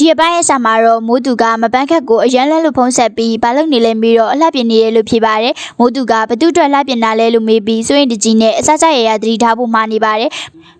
ဒီအပိုင်းရဲ့ဆာမှာတော့မိုးသူကမပန်းခက်ကိုအရန်လဲလို့ဖုံးဆက်ပြီးဘာလို့နေလဲမေးတော့အလှပြင်နေရလို့ဖြေပါတယ်မိုးသူကဘသူ့အတွက်လှပြင်တာလဲလို့မေးပြီးစိုးရင်တကြီးနဲ့အစစရရသတိထားဖို့မှာနေပါတယ်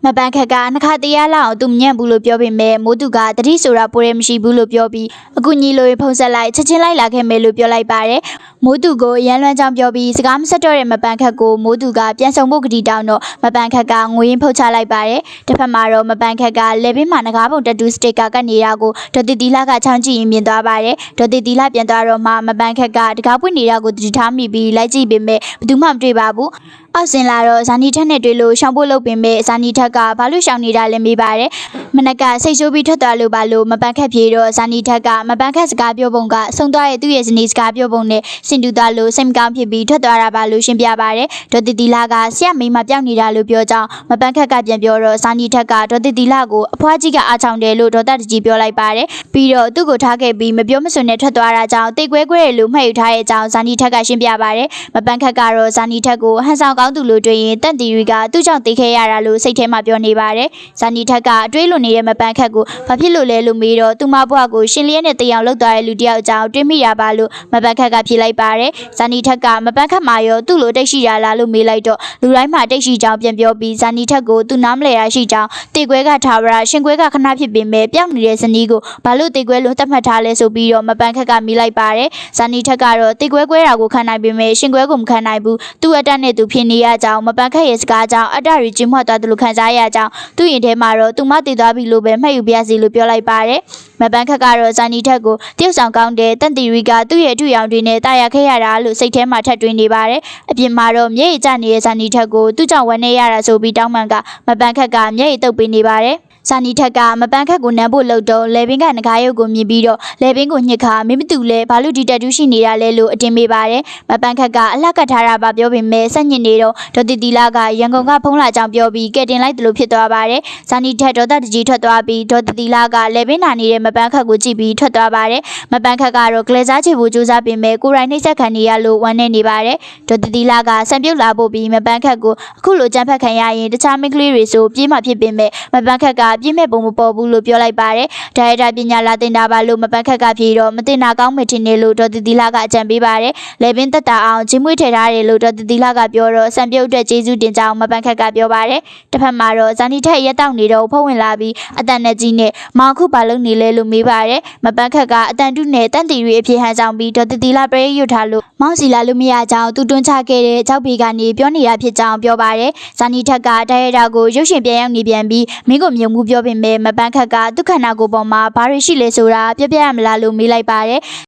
မပန်းခက်ကနှခါတရားလောက်အောင်သူမညံ့ဘူးလို့ပြောပေမဲ့မိုးသူကတတိဆိုတာပိုရဲမရှိဘူးလို့ပြောပြီးအကူညီလိုရင်ဖုံးဆက်လိုက်ချက်ချင်းလိုက်လာခဲ့မယ်လို့ပြောလိုက်ပါတယ်မိုးသူကိုရန်လွမ်းကြောင်ပြောပြီးစကားမဆက်တော့တဲ့မပန်းခက်ကိုမိုးသူကပြန်ဆောင်ဖို့ကတိတောင်းတော့မပန်းခက်ကငွေရင်းဖုတ်ချလိုက်ပါတယ်တစ်ဖက်မှာတော့မပန်းခက်ကလေဘင်းမှာငကားပုံတတူစတစ်ကာကတ်နေတာကိုဒေါ်တီတီလာကချောင်းကြည့်ရင်မြင်သွားပါတယ်ဒေါ်တီတီလာပြန်သွားတော့မှမပန်းခက်ကတကားပွင့်နေတာကိုတတိထားမိပြီးလိုက်ကြည့်ပေမဲ့ဘယ်သူမှမတွေ့ပါဘူးအောက်စင်လာတော့ဇာနီထက်နဲ့တွေ့လို့ရှောင်းဖို့လုပ်ပင်မဲ့ဇာနီထက်ကဘာလို့ရှောင်းနေတာလဲမေးပါတယ်မနက်ကစိတ်ဆိုးပြီးထွက်သွားလို့ပါလို့မပန်းခက်ပြေတော့ဇာနီထက်ကမပန်းခက်စကားပြောပုံကဆုံးသွားရဲ့သူ့ရဲ့ဇနီးစကားပြောပုံနဲ့စင်တူသွားလို့စိတ်မကောင်းဖြစ်ပြီးထွက်သွားတာပါလို့ရှင်းပြပါတယ်ဒေါ်တီတီလာကဆရာမိန်းမပြောင်းနေတာလို့ပြောကြောင်းမပန်းခက်ကပြန်ပြောတော့ဇာနီထက်ကဒေါ်တီတီလာကိုအဖွားကြီးကအားချောင်းတယ်လို့ဒေါ်တတကြီးပြောလိုက်ပါတယ်ပြီးတော့သူ့ကိုထားခဲ့ပြီးမပြောမစွန်နဲ့ထွက်သွားတာကြောင့်တိတ်ကွဲကွဲတယ်လို့မှတ်ယူထားရဲ့အကြောင်းဇာနီထက်ကရှင်းပြပါတယ်မပန်းခက်ကတော့ဇာနီထက်ကိုဟန်ဆောင်ကောင်းသူလို့တွေ့ရင်တန့်တီရီကသူ့ကြောင့်သိခဲ့ရတာလို့စိတ်ထဲမှာပြောနေပါတယ်ဇာနီထက်ကအတွေးလွန်နေတဲ့မပန်းခက်ကိုဘာဖြစ်လို့လဲလို့မေးတော့သူမဘွားကိုရှင်လျက်နဲ့တယောက်လောက်သွားတဲ့လူတစ်ယောက်အကြောင်းတွေးမိရပါလို့မပန်းခက်ကဖြေလိုက်ပါတယ်ဇာနီထက်ကမပန်းခက်မှာရောသူ့လိုတိတ်ရှိရလားလို့မေးလိုက်တော့လူတိုင်းမှာတိတ်ရှိကြောင်းပြန်ပြောပြီးဇာနီထက်ကိုသူနားမလဲရရှိကြောင်းတေကွဲကထားပါရှင်ကွဲကခဏဖြစ်ပေမဲ့ပြောင်းနေတဲ့ဇနီးကိုဘာလို့တေကွဲလို့သတ်မှတ်ထားလဲဆိုပြီးတော့မပန်းခက်ကမိလိုက်ပါတယ်ဇာနီထက်ကတော့တေကွဲကွဲတာကိုခံနိုင်ပေမဲ့ရှင်ကွဲကိုမခံနိုင်ဘူးသူ့အတက်နဲ့သူဖြစ်နေရကြောင်းမပန်းခက်ရဲ့စကားကြောင့်အတ္တရီကျင်းမှတ်သွားတယ်လို့ခံစားရကြောင်းသူ့ရင်ထဲမှာတော့သူမတည်သွားပြီလို့ပဲမှတ်ယူပြစီလို့ပြောလိုက်ပါတယ်မပန်းခက်ကတော့ဇာနီထက်ကိုတယောက်ဆောင်ကောင်းတဲ့တန်တီရီကသူ့ရဲ့အထူရောင်တွေနဲ့တာယာခဲ့ရတာလို့စိတ်ထဲမှာထပ်တွင်းနေပါတယ်အပြင်မှာတော့မျက်ရည်ကျနေတဲ့ဇာနီထက်ကိုသူ့ကြောင့်ဝမ်းနေရတာဆိုပြီးတောင်းပန်ကမပန်းခက်ကမျက်ရည်တုပ်ပေးနေပါတယ် ဇာနီထက်ကမပန်းခက်ကိုနမ်းဖို့လှုပ်တော့လေဘင်းကငကားရုပ်ကိုမြင်ပြီးတော့လေဘင်းကိုညှစ်ခါမင်းမတူလဲဘာလို့ဒီတက်တူးရှိနေတာလဲလို့အတင်ပေးပါတယ်မပန်းခက်ကအလှကတ်ထားတာပါပြောပေမဲ့ဆက်ညစ်နေတော့ဒေါ်တီတီလာကရန်ကုန်ကဖုံးလာကြောင်ပြောပြီးကဲတင်လိုက်တယ်လို့ဖြစ်သွားပါတယ်ဇာနီထက်ဒေါ်တတကြီးထွက်သွားပြီးဒေါ်တီတီလာကလေဘင်းနာနေတဲ့မပန်းခက်ကိုကြည့်ပြီးထွက်သွားပါတယ်မပန်းခက်ကတော့ကလေးစားချေဖို့ကြိုးစားပေမဲ့ကိုယ်တိုင်နှိမ့်ဆက်ခံနေရလို့ဝမ်းနေနေပါတယ်ဒေါ်တီတီလာကဆံပြုတ်လာဖို့ပြီးမပန်းခက်ကိုအခုလိုကြမ်းဖက်ခံရရင်တခြားမိန်းကလေးတွေဆိုပြေးမှဖြစ်ပေမဲ့မပန်းခက်ကပြေးမဲ့ပုံမပေါ်ဘူးလို့ပြောလိုက်ပါတယ်ဒါရိုက်တာပညာလာတင်တာပါလို့မပန်းခက်ကဖြေတော့မတင်တာကောင်းမယ်ထင်တယ်လို့ဒေါ်တီတီလာကအကြံပေးပါတယ်လေဘင်းတက်တာအောင်ဂျင်းမွေးထည့်ထားတယ်လို့ဒေါ်တီတီလာကပြောတော့ဆံပြုတ်အတွက်ကျေးဇူးတင်ကြောင်းမပန်းခက်ကပြောပါတယ်တစ်ဖက်မှာတော့ဇာနီထက်ရက်တောက်နေတော့ဖုံးဝင်လာပြီးအတန်နဲ့ကြီးနဲ့မောင်ခုပါလုံးနေလဲလို့မေးပါတယ်မပန်းခက်ကအတန်တုနဲ့တန့်တီရီအဖြစ်ဟန်ဆောင်ပြီးဒေါ်တီတီလာပရိရွတ်ထားလို့မောင်စီလာလို့မရကြောင်းသူတွန်းချခဲ့တဲ့ကြောက်ပေကနေပြောနေတာဖြစ်ကြောင်းပြောပါတယ်ဇာနီထက်ကဒါရိုက်တာကိုရုပ်ရှင်ပြန်ရောက်နေပြန်ပြီးမင်းကိုမြုံမှုပြောပေမဲ့မပန်းခက်ကသူ့ခန္ဓာကိုယ်ပေါ်မှာဘာတွေရှိလဲဆိုတာပြပြရမလားလို့မေးလိုက်ပါတယ်